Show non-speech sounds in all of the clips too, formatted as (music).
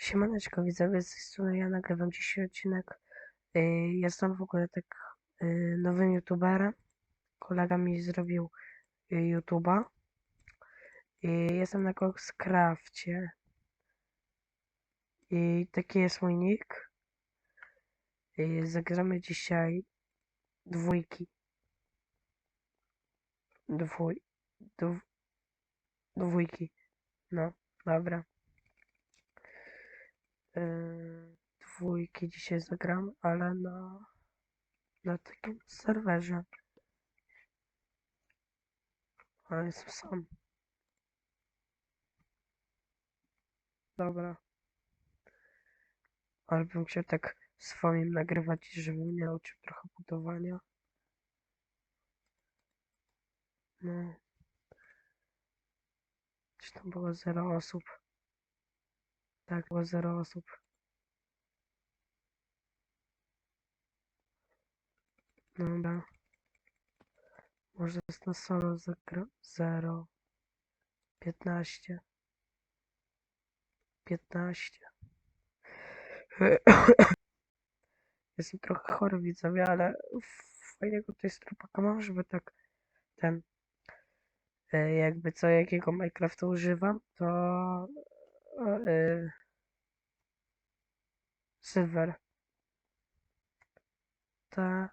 Siemaneczko widzowie, z tej strony ja nagrywam dzisiaj odcinek. Yy, Jestem w ogóle tak yy, nowym youtuberem. Kolega mi zrobił yy, YouTube'a. I jestem na Coxcrafcie. I taki jest mój nick. I zagramy dzisiaj dwójki. Dwój... Dw... Dwójki. No, dobra. Yy, dwójki dzisiaj zagram, ale na, na takim serwerze. Ale jestem sam. Dobra. Ale bym chciał tak swoim nagrywać, żebym mnie nauczył trochę budowania. No. Czy tam było zero osób? Tak, było zero osób. Dobra. Może jest na solo zagra... 0. 15. 15. Jestem trochę chory widzowie, ale fajnego to jest trupaka mam, żeby tak ten e, jakby co jakiego Minecrafta używam, to e, Silver. Tak.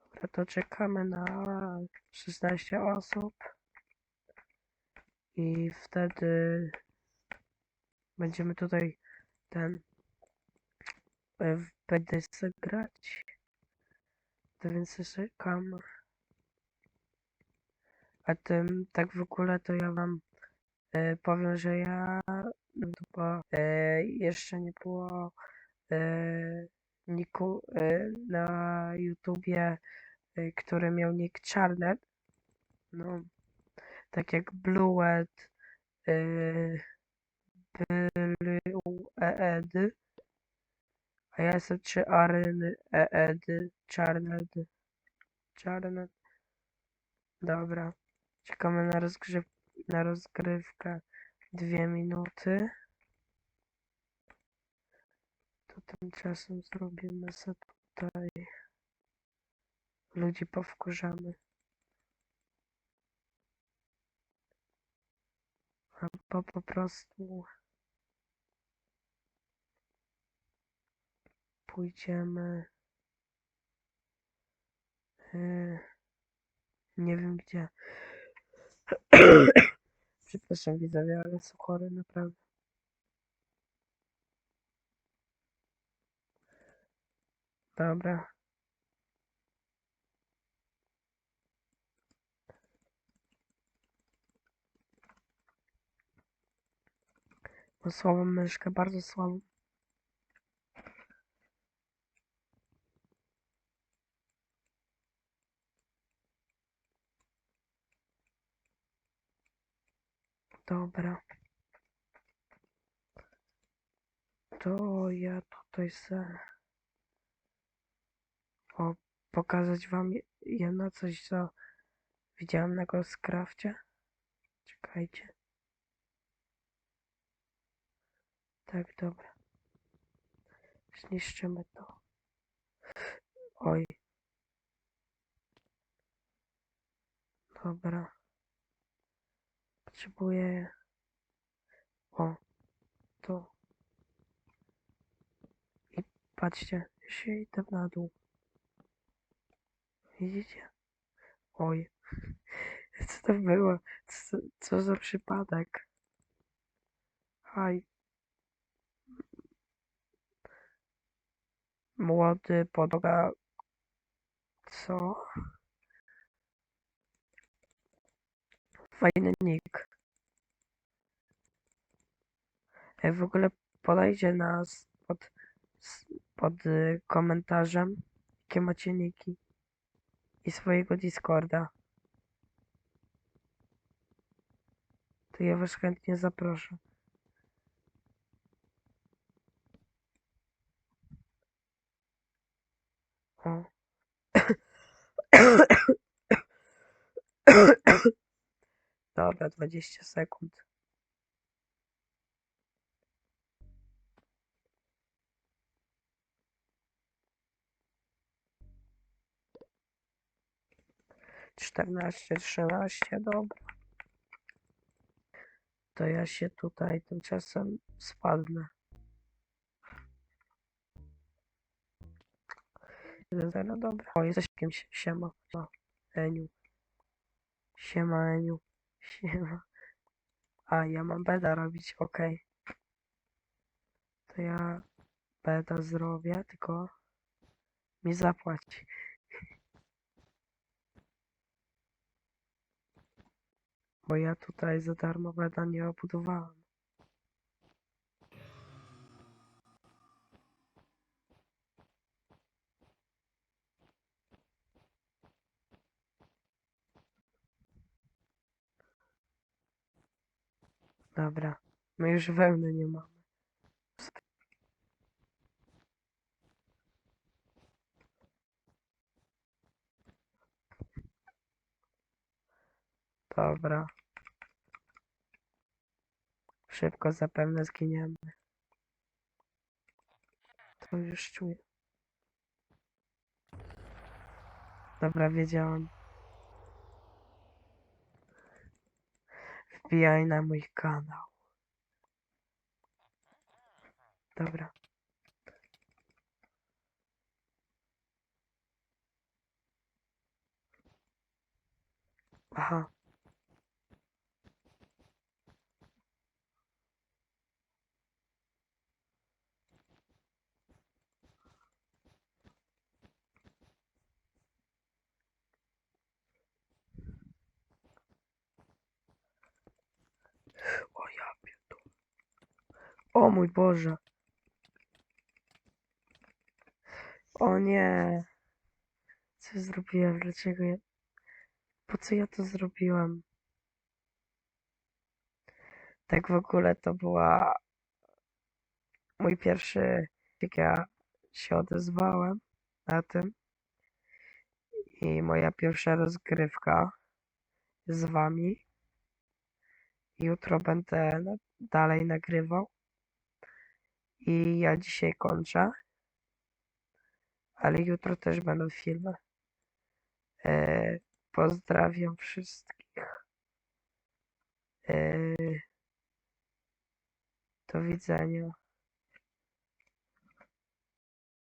Dobra, to czekamy na 16 osób. I wtedy będziemy tutaj ten e, BDS grać. To więc czekam. A tym tak w ogóle to ja wam e, powiem, że ja bo e, jeszcze nie było e, niku e, na YouTubie, e, który miał nick Charnet. No, tak jak Bluet, e, Blueed, a ja jestem czy Aryn Eed, Charnet, Charnet. Dobra, czekamy na, rozgrzyw na rozgrywkę dwie minuty. To tymczasem zrobimy sobie tutaj ludzi powkurzamy. Albo po prostu pójdziemy yy, nie wiem gdzie. (clears throat) Przepraszam widzowie, ale jestem chory naprawdę. Dobra. Słabą myszkę, bardzo słabą. Dobra. To ja tutaj se... O, pokazać wam je- jedno coś, co widziałem na Ghostcrafcie. Czekajcie. Tak, dobra. Zniszczymy to. Oj. Dobra. Potrzebuję... O, to. I patrzcie, się idę na dół. Widzicie? Oj. (laughs) Co to było? Co, co za przypadek? Haj. Młody podłoga. Co? Fajny nick. E, W ogóle podajcie nas pod, pod y, komentarzem, jakie macie niki i swojego Discorda. To ja was chętnie zaproszę. O. (coughs) Dobra, 20 sekund. 14, 13, dobra. To ja się tutaj tymczasem spadnę. 1-0, dobra. O, jesteś kimś. Siema. Eniu. Siema, Eniu. Siema. A, ja mam beda robić, okej. To ja beda zrobię, tylko mi zapłać. Bo ja tutaj za darmo beda nie obudowałem. Dobra, my już wełny nie mamy. Dobra. Szybko zapewne zginiemy. To już czuję. Dobra, wiedziałam. Wbijaj na mój kanał. Dobra. Aha. O mój Boże. O nie. Co zrobiłem? Dlaczego ja... Po co ja to zrobiłem? Tak w ogóle to była mój pierwszy, jak ja się odezwałem na tym. I moja pierwsza rozgrywka z wami. Jutro będę dalej nagrywał. I ja dzisiaj kończę. Ale jutro też będą filmy. E, pozdrawiam wszystkich. E, do widzenia.